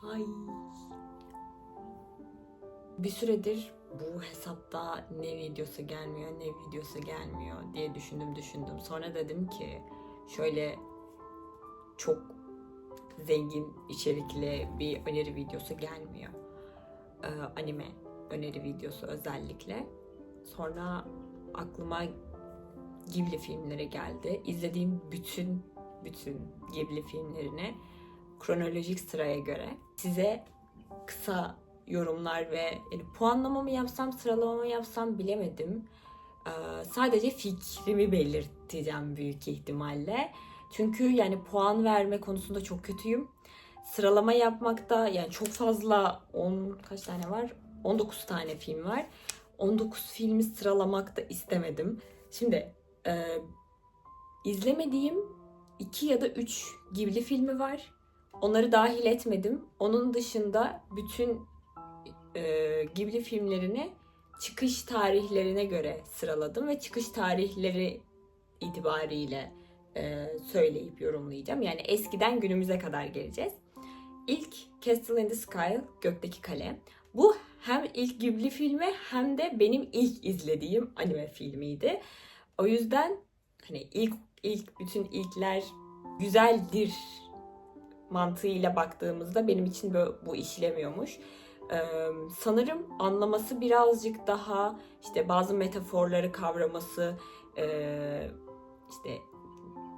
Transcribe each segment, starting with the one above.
Hay. Bir süredir bu hesapta ne videosu gelmiyor, ne videosu gelmiyor diye düşündüm düşündüm. Sonra dedim ki şöyle çok zengin içerikli bir öneri videosu gelmiyor. Ee, anime öneri videosu özellikle. Sonra aklıma Ghibli filmleri geldi. İzlediğim bütün bütün Ghibli filmlerini kronolojik sıraya göre size kısa yorumlar ve yani puanlama mı yapsam, sıralama mı yapsam bilemedim. Ee, sadece fikrimi belirteceğim büyük ihtimalle. Çünkü yani puan verme konusunda çok kötüyüm. Sıralama yapmakta yani çok fazla 10 kaç tane var? 19 tane film var. 19 filmi sıralamak da istemedim. Şimdi e, izlemediğim 2 ya da 3 Ghibli filmi var. Onları dahil etmedim. Onun dışında bütün e, Ghibli filmlerini çıkış tarihlerine göre sıraladım ve çıkış tarihleri itibariyle e, söyleyip yorumlayacağım. Yani eskiden günümüze kadar geleceğiz. İlk Castle in the Sky, Gökteki Kale. Bu hem ilk Ghibli filmi hem de benim ilk izlediğim anime filmiydi. O yüzden hani ilk ilk bütün ilkler güzeldir mantığıyla baktığımızda benim için böyle bu işlemiyormuş. Ee, sanırım anlaması birazcık daha işte bazı metaforları kavraması ee, işte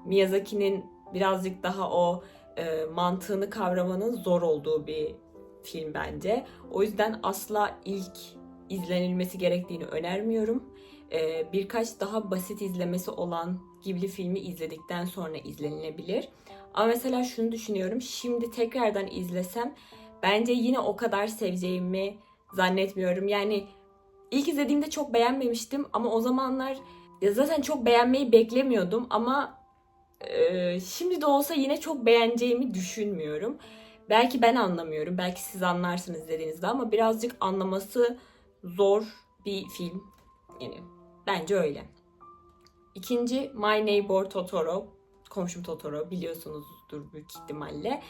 Miyazaki'nin birazcık daha o e, mantığını kavramanın zor olduğu bir film bence. O yüzden asla ilk izlenilmesi gerektiğini önermiyorum. Ee, birkaç daha basit izlemesi olan Ghibli filmi izledikten sonra izlenilebilir. Ama mesela şunu düşünüyorum. Şimdi tekrardan izlesem bence yine o kadar seveceğimi zannetmiyorum. Yani ilk izlediğimde çok beğenmemiştim ama o zamanlar ya zaten çok beğenmeyi beklemiyordum ama e, şimdi de olsa yine çok beğeneceğimi düşünmüyorum. Belki ben anlamıyorum, belki siz anlarsınız izlediğinizde ama birazcık anlaması zor bir film. Yani bence öyle. İkinci My Neighbor Totoro. Komşum Totoro biliyorsunuzdur büyük ihtimalle.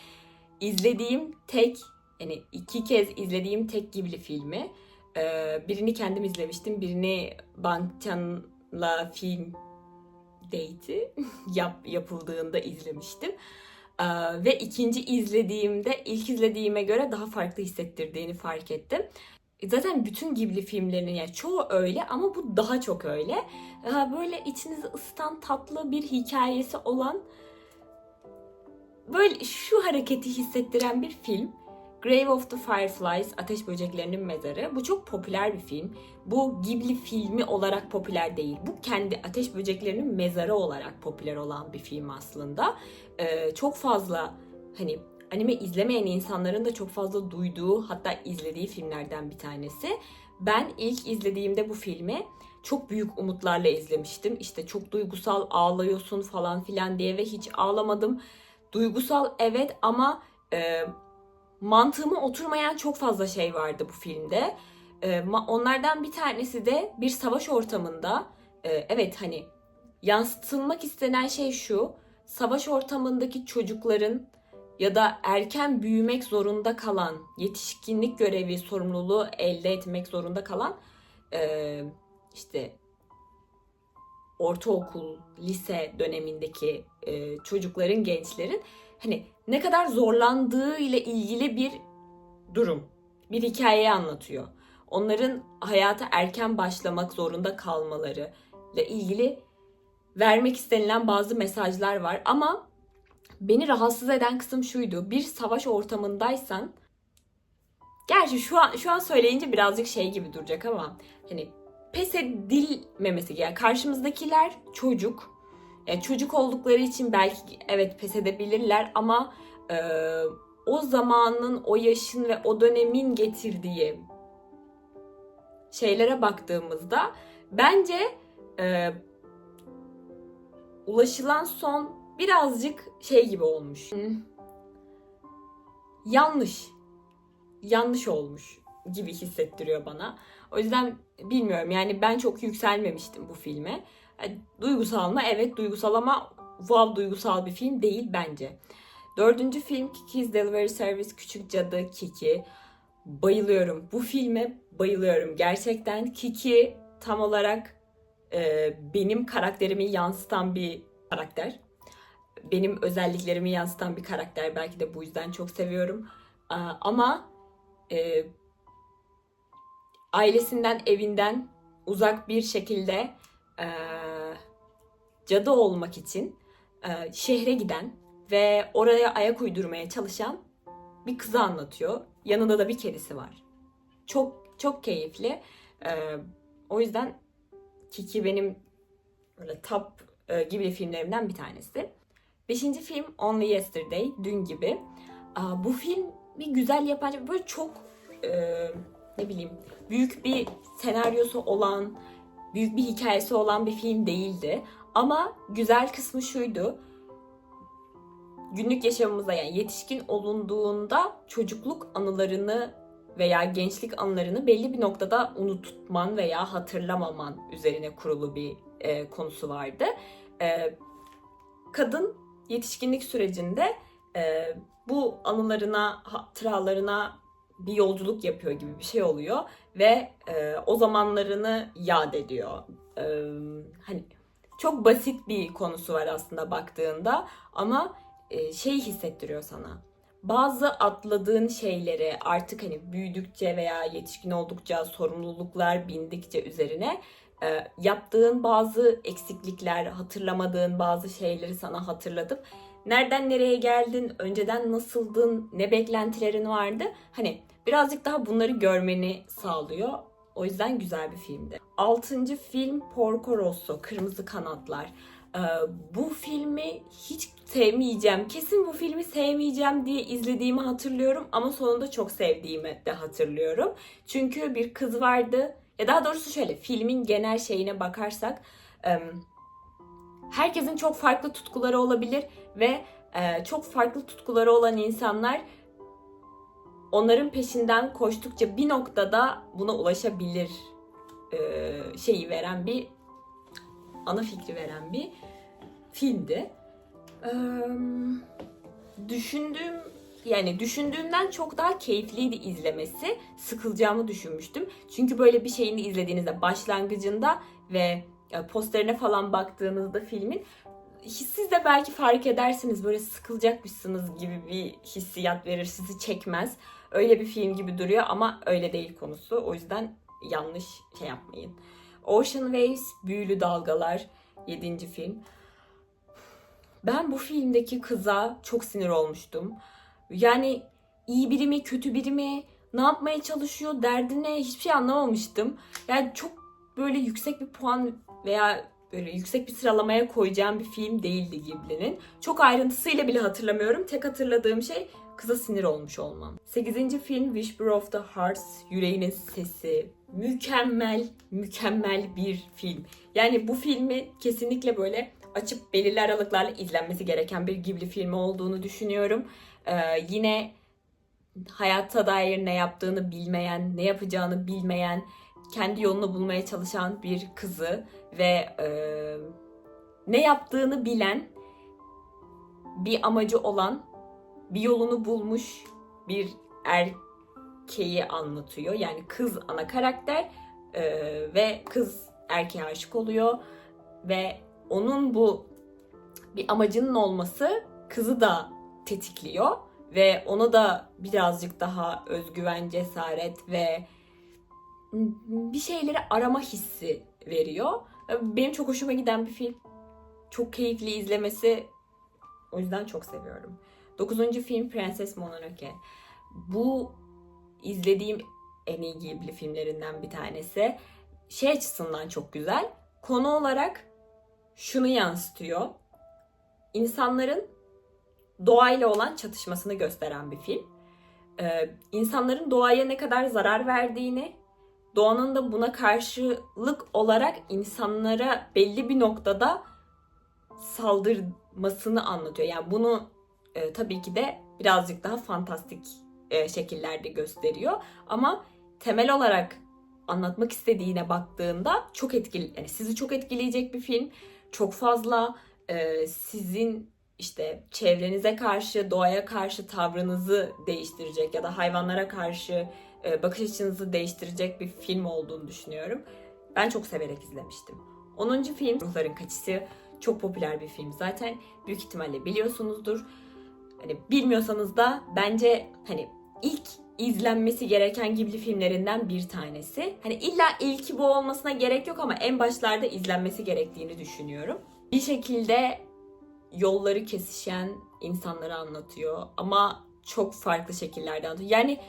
İzlediğim tek yani iki kez izlediğim tek Ghibli filmi. Ee, birini kendim izlemiştim. Birini Bangchan'la film date'i yap, yapıldığında izlemiştim. Ee, ve ikinci izlediğimde ilk izlediğime göre daha farklı hissettirdiğini fark ettim. Zaten bütün Ghibli filmlerinin yani çoğu öyle ama bu daha çok öyle. Ee, Böyle içinizi ısıtan tatlı bir hikayesi olan böyle şu hareketi hissettiren bir film. Grave of the Fireflies, Ateş Böceklerinin Mezarı. Bu çok popüler bir film. Bu Ghibli filmi olarak popüler değil. Bu kendi Ateş Böceklerinin Mezarı olarak popüler olan bir film aslında. Ee, çok fazla hani anime izlemeyen insanların da çok fazla duyduğu hatta izlediği filmlerden bir tanesi. Ben ilk izlediğimde bu filmi çok büyük umutlarla izlemiştim. İşte çok duygusal ağlıyorsun falan filan diye ve hiç ağlamadım. Duygusal evet ama e, mantığıma oturmayan çok fazla şey vardı bu filmde. E, onlardan bir tanesi de bir savaş ortamında e, evet hani yansıtılmak istenen şey şu. Savaş ortamındaki çocukların ya da erken büyümek zorunda kalan, yetişkinlik görevi, sorumluluğu elde etmek zorunda kalan e, işte ortaokul, lise dönemindeki e, çocukların, gençlerin hani ne kadar zorlandığı ile ilgili bir durum, bir hikayeyi anlatıyor. Onların hayata erken başlamak zorunda kalmaları ile ilgili vermek istenilen bazı mesajlar var ama beni rahatsız eden kısım şuydu. Bir savaş ortamındaysan Gerçi şu an şu an söyleyince birazcık şey gibi duracak ama hani pes edilmemesi yani karşımızdakiler çocuk. Yani çocuk oldukları için belki evet pes edebilirler ama e, o zamanın, o yaşın ve o dönemin getirdiği şeylere baktığımızda bence e, ulaşılan son birazcık şey gibi olmuş. Yanlış. Yanlış olmuş gibi hissettiriyor bana. O yüzden bilmiyorum yani ben çok yükselmemiştim bu filme. Yani duygusal mı? Evet duygusal ama wow duygusal bir film değil bence. Dördüncü film Kiki's Delivery Service Küçük Cadı Kiki. Bayılıyorum. Bu filme bayılıyorum. Gerçekten Kiki tam olarak e, benim karakterimi yansıtan bir karakter. Benim özelliklerimi yansıtan bir karakter. Belki de bu yüzden çok seviyorum. Ama e, ailesinden, evinden uzak bir şekilde e, cadı olmak için e, şehre giden ve oraya ayak uydurmaya çalışan bir kızı anlatıyor. Yanında da bir kedisi var. Çok çok keyifli. E, o yüzden Kiki benim böyle top e, gibi filmlerimden bir tanesi. Beşinci film Only Yesterday, dün gibi. Bu film bir güzel yapan, böyle çok e, ne bileyim büyük bir senaryosu olan, büyük bir hikayesi olan bir film değildi. Ama güzel kısmı şuydu. Günlük yaşamımızda yani yetişkin olunduğunda çocukluk anılarını veya gençlik anılarını belli bir noktada unutman veya hatırlamaman üzerine kurulu bir e, konusu vardı. E, kadın yetişkinlik sürecinde e, bu anılarına, hatıralarına bir yolculuk yapıyor gibi bir şey oluyor ve e, o zamanlarını yad ediyor. E, hani çok basit bir konusu var aslında baktığında ama e, şey hissettiriyor sana. Bazı atladığın şeyleri artık hani büyüdükçe veya yetişkin oldukça sorumluluklar bindikçe üzerine e, yaptığın bazı eksiklikler, hatırlamadığın bazı şeyleri sana hatırlatıp nereden nereye geldin, önceden nasıldın, ne beklentilerin vardı. Hani birazcık daha bunları görmeni sağlıyor. O yüzden güzel bir filmdi. Altıncı film Porco Rosso, Kırmızı Kanatlar. Ee, bu filmi hiç sevmeyeceğim, kesin bu filmi sevmeyeceğim diye izlediğimi hatırlıyorum ama sonunda çok sevdiğimi de hatırlıyorum. Çünkü bir kız vardı, ya daha doğrusu şöyle filmin genel şeyine bakarsak herkesin çok farklı tutkuları olabilir ve e, çok farklı tutkuları olan insanlar onların peşinden koştukça bir noktada buna ulaşabilir e, şeyi veren bir ana fikri veren bir filmdi. Düşündüğüm yani düşündüğümden çok daha keyifliydi izlemesi. Sıkılacağımı düşünmüştüm. Çünkü böyle bir şeyini izlediğinizde başlangıcında ve e, posterine falan baktığınızda filmin siz de belki fark edersiniz böyle sıkılacakmışsınız gibi bir hissiyat verir sizi çekmez. Öyle bir film gibi duruyor ama öyle değil konusu. O yüzden yanlış şey yapmayın. Ocean Waves, Büyülü Dalgalar 7. film. Ben bu filmdeki kıza çok sinir olmuştum. Yani iyi biri mi, kötü biri mi, ne yapmaya çalışıyor, derdine hiçbir şey anlamamıştım. Yani çok böyle yüksek bir puan veya böyle yüksek bir sıralamaya koyacağım bir film değildi Ghibli'nin. Çok ayrıntısıyla bile hatırlamıyorum. Tek hatırladığım şey kıza sinir olmuş olmam. 8. film Whisper of the Hearts, Yüreğinin Sesi. Mükemmel, mükemmel bir film. Yani bu filmi kesinlikle böyle açıp belirli aralıklarla izlenmesi gereken bir Ghibli filmi olduğunu düşünüyorum. Ee, yine hayatta dair ne yaptığını bilmeyen, ne yapacağını bilmeyen, kendi yolunu bulmaya çalışan bir kızı ve e, ne yaptığını bilen, bir amacı olan, bir yolunu bulmuş bir erkeği anlatıyor. Yani kız ana karakter e, ve kız erkeğe aşık oluyor ve onun bu bir amacının olması kızı da tetikliyor ve ona da birazcık daha özgüven, cesaret ve bir şeyleri arama hissi veriyor. Benim çok hoşuma giden bir film. Çok keyifli izlemesi. O yüzden çok seviyorum. Dokuzuncu film Prenses Mononoke. Bu izlediğim en iyi Ghibli filmlerinden bir tanesi. Şey açısından çok güzel. Konu olarak şunu yansıtıyor. İnsanların doğayla olan çatışmasını gösteren bir film. Ee, insanların doğaya ne kadar zarar verdiğini, doğanın da buna karşılık olarak insanlara belli bir noktada saldırmasını anlatıyor. Yani bunu e, tabii ki de birazcık daha fantastik e, şekillerde gösteriyor. Ama temel olarak anlatmak istediğine baktığında çok etkili, yani sizi çok etkileyecek bir film. Çok fazla e, sizin işte çevrenize karşı, doğaya karşı tavrınızı değiştirecek ya da hayvanlara karşı e, bakış açınızı değiştirecek bir film olduğunu düşünüyorum. Ben çok severek izlemiştim. 10. film Ruhların Kaçısı çok popüler bir film zaten. Büyük ihtimalle biliyorsunuzdur. Hani bilmiyorsanız da bence hani ilk izlenmesi gereken Ghibli filmlerinden bir tanesi. Hani illa ilki bu olmasına gerek yok ama en başlarda izlenmesi gerektiğini düşünüyorum. Bir şekilde yolları kesişen insanları anlatıyor ama çok farklı şekillerde anlatıyor. Yani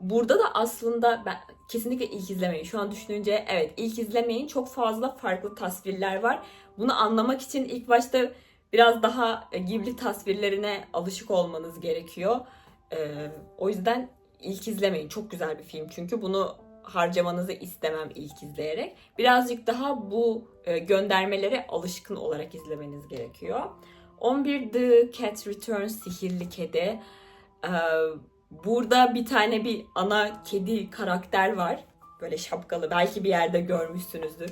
burada da aslında ben kesinlikle ilk izlemeyin. Şu an düşününce evet ilk izlemeyin. Çok fazla farklı tasvirler var. Bunu anlamak için ilk başta biraz daha Ghibli tasvirlerine alışık olmanız gerekiyor. Ee, o yüzden ilk izlemeyin. Çok güzel bir film çünkü bunu harcamanızı istemem ilk izleyerek. Birazcık daha bu e, göndermelere alışkın olarak izlemeniz gerekiyor. 11 The Cat Returns Sihirli Kedi. Ee, burada bir tane bir ana kedi karakter var. Böyle şapkalı. Belki bir yerde görmüşsünüzdür.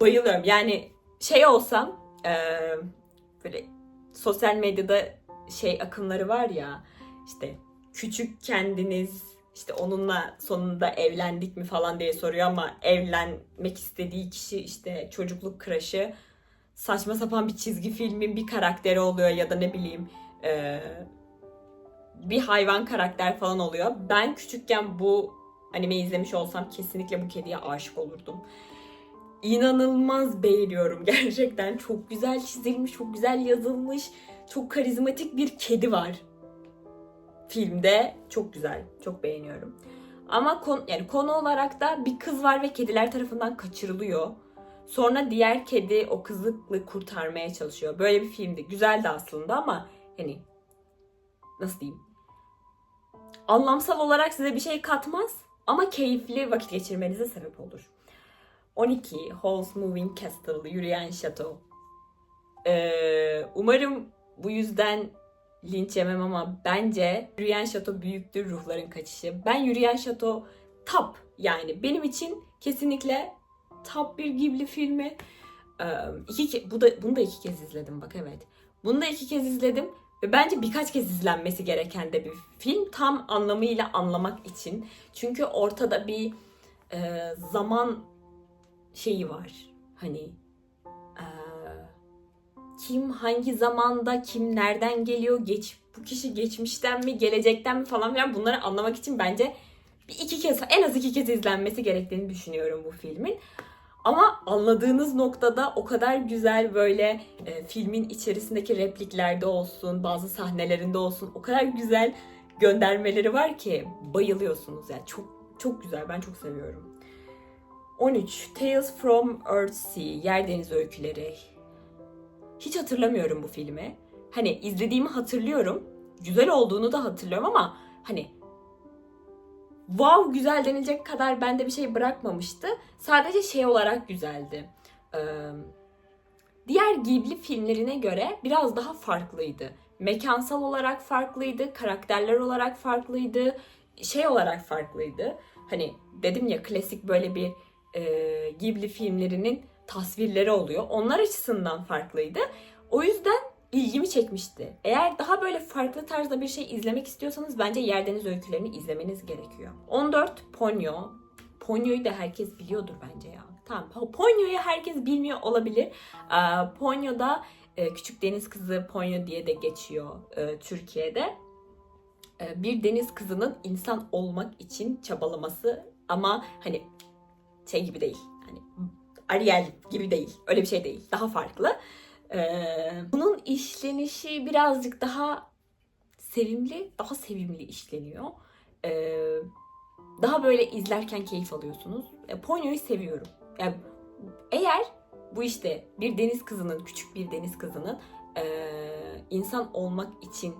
Bayılıyorum. Yani şey olsam e, böyle sosyal medyada şey akımları var ya işte küçük kendiniz işte onunla sonunda evlendik mi falan diye soruyor ama evlenmek istediği kişi işte çocukluk crush'ı saçma sapan bir çizgi filmin bir karakteri oluyor ya da ne bileyim e, bir hayvan karakter falan oluyor. Ben küçükken bu anime izlemiş olsam kesinlikle bu kediye aşık olurdum. İnanılmaz beğeniyorum gerçekten. Çok güzel çizilmiş, çok güzel yazılmış, çok karizmatik bir kedi var filmde. Çok güzel, çok beğeniyorum. Ama konu, yani konu olarak da bir kız var ve kediler tarafından kaçırılıyor. Sonra diğer kedi o kızı kurtarmaya çalışıyor. Böyle bir filmdi. Güzeldi aslında ama hani nasıl diyeyim? Anlamsal olarak size bir şey katmaz ama keyifli vakit geçirmenize sebep olur. 12 Halls Moving Castle Yürüyen Şato. Ee, umarım bu yüzden linç yemem ama bence Yürüyen Şato büyüktür ruhların kaçışı. Ben Yürüyen Şato top yani benim için kesinlikle top bir Ghibli filmi. Ee, iki bu da bunu da iki kez izledim bak evet. Bunu da iki kez izledim ve bence birkaç kez izlenmesi gereken de bir film tam anlamıyla anlamak için. Çünkü ortada bir e, zaman şeyi var. Hani e, kim hangi zamanda kim nereden geliyor geç bu kişi geçmişten mi gelecekten mi falan filan bunları anlamak için bence bir iki kez en az iki kez izlenmesi gerektiğini düşünüyorum bu filmin. Ama anladığınız noktada o kadar güzel böyle e, filmin içerisindeki repliklerde olsun, bazı sahnelerinde olsun o kadar güzel göndermeleri var ki bayılıyorsunuz yani çok çok güzel ben çok seviyorum. 13 Tales from Earthsea Yer Deniz Öyküleri. Hiç hatırlamıyorum bu filmi. Hani izlediğimi hatırlıyorum. Güzel olduğunu da hatırlıyorum ama hani wow güzel denilecek kadar bende bir şey bırakmamıştı. Sadece şey olarak güzeldi. Ee, diğer Ghibli filmlerine göre biraz daha farklıydı. Mekansal olarak farklıydı, karakterler olarak farklıydı, şey olarak farklıydı. Hani dedim ya klasik böyle bir e, Ghibli filmlerinin tasvirleri oluyor. Onlar açısından farklıydı. O yüzden ilgimi çekmişti. Eğer daha böyle farklı tarzda bir şey izlemek istiyorsanız bence Yerdeniz Öykülerini izlemeniz gerekiyor. 14 Ponyo. Ponyo'yu da herkes biliyordur bence ya. Tamam. Ponyo'yu herkes bilmiyor olabilir. Ponyo'da e, Küçük Deniz Kızı Ponyo diye de geçiyor e, Türkiye'de. E, bir deniz kızının insan olmak için çabalaması ama hani şey gibi değil. Hani Ariel gibi değil. Öyle bir şey değil. Daha farklı. Ee, bunun işlenişi birazcık daha sevimli, daha sevimli işleniyor. Ee, daha böyle izlerken keyif alıyorsunuz. E, Ponyo'yu seviyorum. Yani eğer bu işte bir deniz kızının, küçük bir deniz kızının e, insan olmak için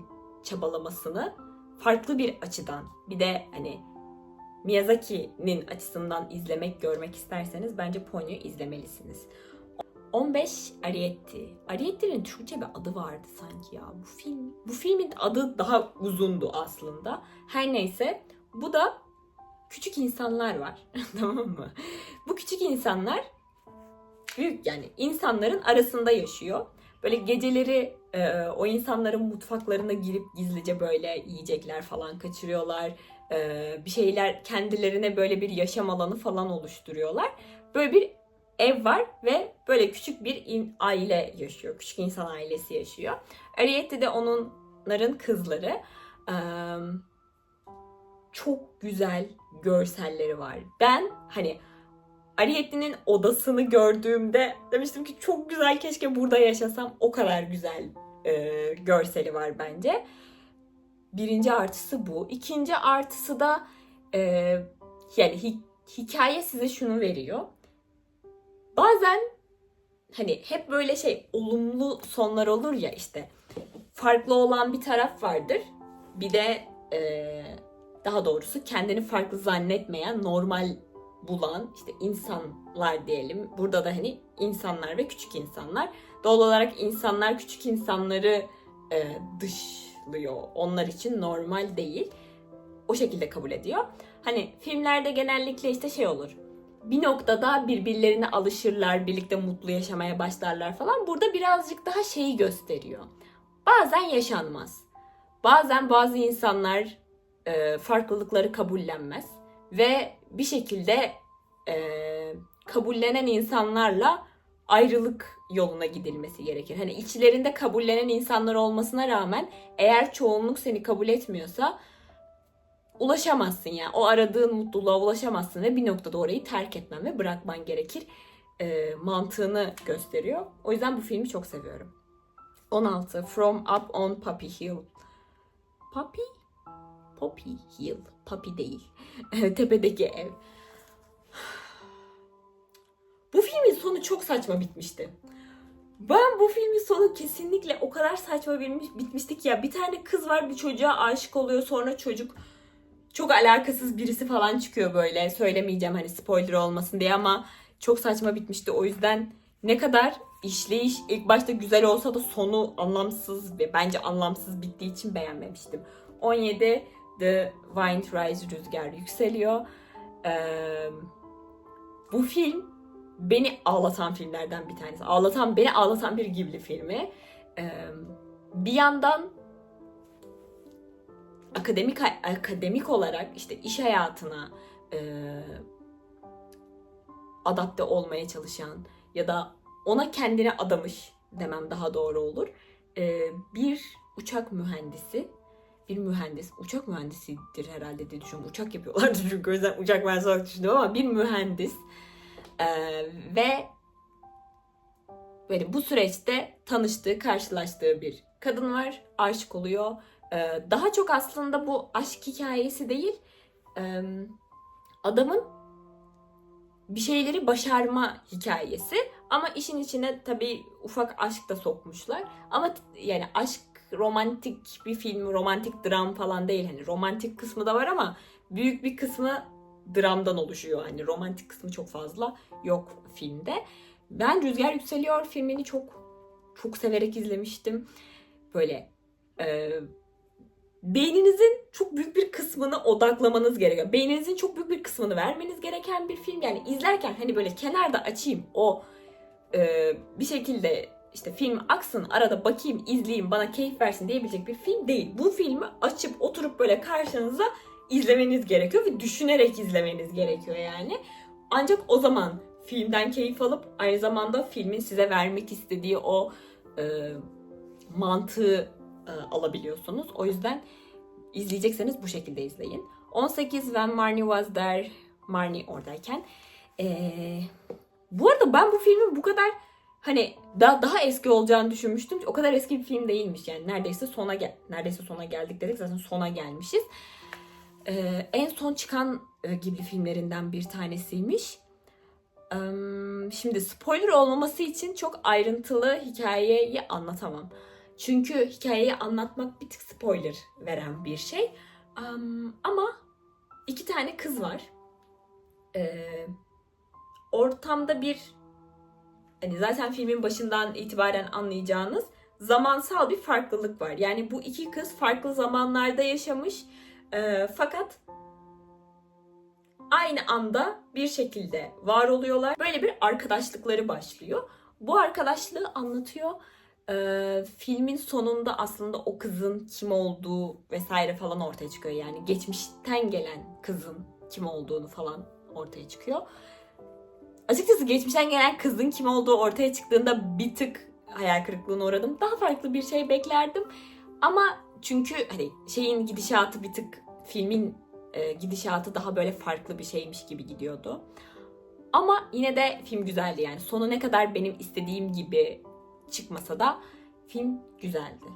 çabalamasını farklı bir açıdan bir de hani Miyazaki'nin açısından izlemek, görmek isterseniz bence Ponyo izlemelisiniz. 15 Arietti. Arietti'nin Türkçe bir adı vardı sanki ya. Bu film bu filmin adı daha uzundu aslında. Her neyse bu da küçük insanlar var. tamam mı? Bu küçük insanlar büyük yani insanların arasında yaşıyor. Böyle geceleri e, o insanların mutfaklarına girip gizlice böyle yiyecekler falan kaçırıyorlar. E, bir şeyler kendilerine böyle bir yaşam alanı falan oluşturuyorlar. Böyle bir ev var ve böyle küçük bir in- aile yaşıyor. Küçük insan ailesi yaşıyor. Ariette de onların kızları. Eee, çok güzel görselleri var. Ben hani Ariette'nin odasını gördüğümde demiştim ki çok güzel keşke burada yaşasam. O kadar güzel e, görseli var bence. Birinci artısı bu. İkinci artısı da e, yani hi- hikaye size şunu veriyor. Bazen hani hep böyle şey olumlu sonlar olur ya işte farklı olan bir taraf vardır. Bir de e, daha doğrusu kendini farklı zannetmeyen, normal bulan işte insanlar diyelim. Burada da hani insanlar ve küçük insanlar. Doğal olarak insanlar küçük insanları e, dışlıyor. Onlar için normal değil. O şekilde kabul ediyor. Hani filmlerde genellikle işte şey olur. Bir noktada birbirlerine alışırlar, birlikte mutlu yaşamaya başlarlar falan. Burada birazcık daha şeyi gösteriyor. Bazen yaşanmaz. Bazen bazı insanlar e, farklılıkları kabullenmez ve bir şekilde e, kabullenen insanlarla ayrılık yoluna gidilmesi gerekir. Hani içlerinde kabullenen insanlar olmasına rağmen eğer çoğunluk seni kabul etmiyorsa ulaşamazsın yani. O aradığın mutluluğa ulaşamazsın ve bir noktada orayı terk etmen ve bırakman gerekir. E, mantığını gösteriyor. O yüzden bu filmi çok seviyorum. 16. From Up on Poppy Hill. Poppy? Poppy Hill. Poppy değil. Tepedeki ev. Bu filmin sonu çok saçma bitmişti. Ben bu filmin sonu kesinlikle o kadar saçma bilmiş, bitmişti ki ya. Bir tane kız var bir çocuğa aşık oluyor sonra çocuk çok alakasız birisi falan çıkıyor böyle. Söylemeyeceğim hani spoiler olmasın diye ama çok saçma bitmişti. O yüzden ne kadar işleyiş ilk başta güzel olsa da sonu anlamsız ve bence anlamsız bittiği için beğenmemiştim. 17 The Wind Rise Rüzgar yükseliyor. Ee, bu film beni ağlatan filmlerden bir tanesi. Ağlatan, beni ağlatan bir Ghibli filmi. Ee, bir yandan akademik akademik olarak işte iş hayatına e, adapte olmaya çalışan ya da ona kendine adamış demem daha doğru olur. Ee, bir uçak mühendisi bir mühendis, uçak mühendisidir herhalde diye düşünüyorum. Uçak yapıyorlardı çünkü o yüzden uçak mühendisi olarak düşündüm ama bir mühendis ee, ve böyle bu süreçte tanıştığı, karşılaştığı bir kadın var. Aşık oluyor. Ee, daha çok aslında bu aşk hikayesi değil. Adamın bir şeyleri başarma hikayesi. Ama işin içine tabii ufak aşk da sokmuşlar. Ama yani aşk romantik bir film, romantik dram falan değil. Hani romantik kısmı da var ama büyük bir kısmı dramdan oluşuyor. Hani romantik kısmı çok fazla yok filmde. Ben Rüzgar Yükseliyor filmini çok çok severek izlemiştim. Böyle e, beyninizin çok büyük bir kısmını odaklamanız gerekiyor. Beyninizin çok büyük bir kısmını vermeniz gereken bir film. Yani izlerken hani böyle kenarda açayım o e, bir şekilde işte film aksın arada bakayım izleyeyim bana keyif versin diyebilecek bir film değil. Bu filmi açıp oturup böyle karşınıza izlemeniz gerekiyor ve düşünerek izlemeniz gerekiyor yani. Ancak o zaman filmden keyif alıp aynı zamanda filmin size vermek istediği o e, mantığı e, alabiliyorsunuz. O yüzden izleyecekseniz bu şekilde izleyin. 18 When Marnie Was There, Marnie oradayken. E, bu arada ben bu filmin bu kadar hani daha daha eski olacağını düşünmüştüm. O kadar eski bir film değilmiş yani. Neredeyse sona gel neredeyse sona geldik dedik zaten sona gelmişiz. Ee, en son çıkan e, Ghibli filmlerinden bir tanesiymiş. Ee, şimdi spoiler olmaması için çok ayrıntılı hikayeyi anlatamam. Çünkü hikayeyi anlatmak bir tık spoiler veren bir şey. Ee, ama iki tane kız var. Ee, ortamda bir hani zaten filmin başından itibaren anlayacağınız zamansal bir farklılık var. Yani bu iki kız farklı zamanlarda yaşamış e, fakat aynı anda bir şekilde var oluyorlar. Böyle bir arkadaşlıkları başlıyor. Bu arkadaşlığı anlatıyor. Ee, filmin sonunda aslında o kızın kim olduğu vesaire falan ortaya çıkıyor. Yani geçmişten gelen kızın kim olduğunu falan ortaya çıkıyor. Açıkçası geçmişten gelen kızın kim olduğu ortaya çıktığında bir tık hayal kırıklığına uğradım. Daha farklı bir şey beklerdim. Ama çünkü hani şeyin gidişatı bir tık filmin e, gidişatı daha böyle farklı bir şeymiş gibi gidiyordu. Ama yine de film güzeldi yani. Sonu ne kadar benim istediğim gibi çıkmasa da film güzeldi.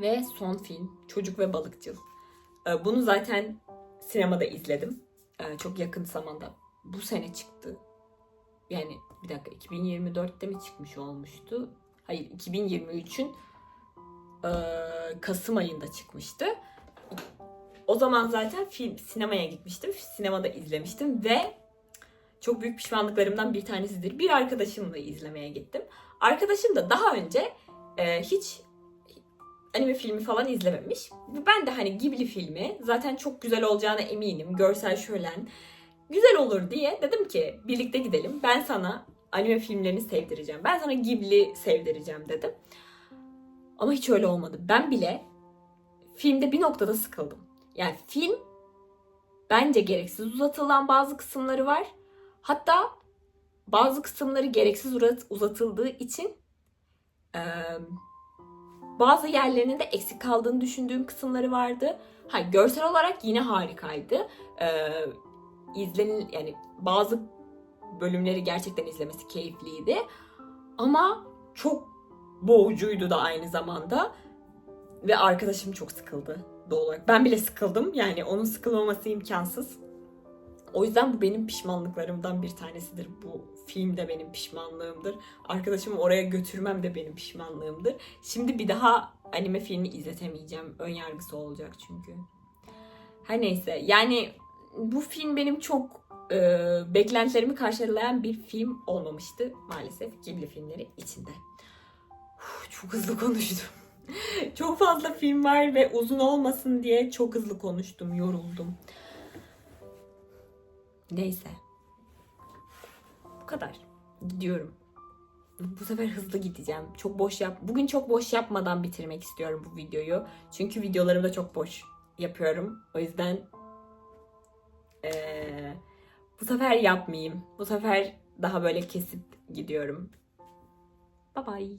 Ve son film Çocuk ve Balıkçıl. Ee, Bunu zaten sinemada izledim. Ee, Çok yakın zamanda. Bu sene çıktı. Yani bir dakika 2024'te mi çıkmış olmuştu? Hayır 2023'ün e, Kasım ayında çıkmıştı. O zaman zaten film sinemaya gitmiştim. Sinemada izlemiştim ve çok büyük pişmanlıklarımdan bir tanesidir. Bir arkadaşımla izlemeye gittim. Arkadaşım da daha önce e, hiç anime filmi falan izlememiş. Ben de hani Ghibli filmi zaten çok güzel olacağına eminim. Görsel şölen güzel olur diye dedim ki birlikte gidelim. Ben sana anime filmlerini sevdireceğim. Ben sana Ghibli sevdireceğim dedim. Ama hiç öyle olmadı. Ben bile filmde bir noktada sıkıldım. Yani film bence gereksiz uzatılan bazı kısımları var. Hatta bazı kısımları gereksiz uzat- uzatıldığı için eee, bazı yerlerinin de eksik kaldığını düşündüğüm kısımları vardı. Ha görsel olarak yine harikaydı. Eee izlenil yani bazı bölümleri gerçekten izlemesi keyifliydi. Ama çok boğucuydu da aynı zamanda. Ve arkadaşım çok sıkıldı doğal olarak. Ben bile sıkıldım. Yani onun sıkılmaması imkansız. O yüzden bu benim pişmanlıklarımdan bir tanesidir. Bu film de benim pişmanlığımdır. Arkadaşımı oraya götürmem de benim pişmanlığımdır. Şimdi bir daha anime filmi izletemeyeceğim. Ön yargısı olacak çünkü. Her neyse yani bu film benim çok e, beklentilerimi karşılayan bir film olmamıştı maalesef Ghibli filmleri içinde. Uf, çok hızlı konuştum. çok fazla film var ve uzun olmasın diye çok hızlı konuştum, yoruldum. Neyse. Kadar. Gidiyorum. Bu sefer hızlı gideceğim. Çok boş yap. Bugün çok boş yapmadan bitirmek istiyorum bu videoyu. Çünkü videolarımda çok boş yapıyorum. O yüzden eee, bu sefer yapmayayım. Bu sefer daha böyle kesip gidiyorum. Bye bye.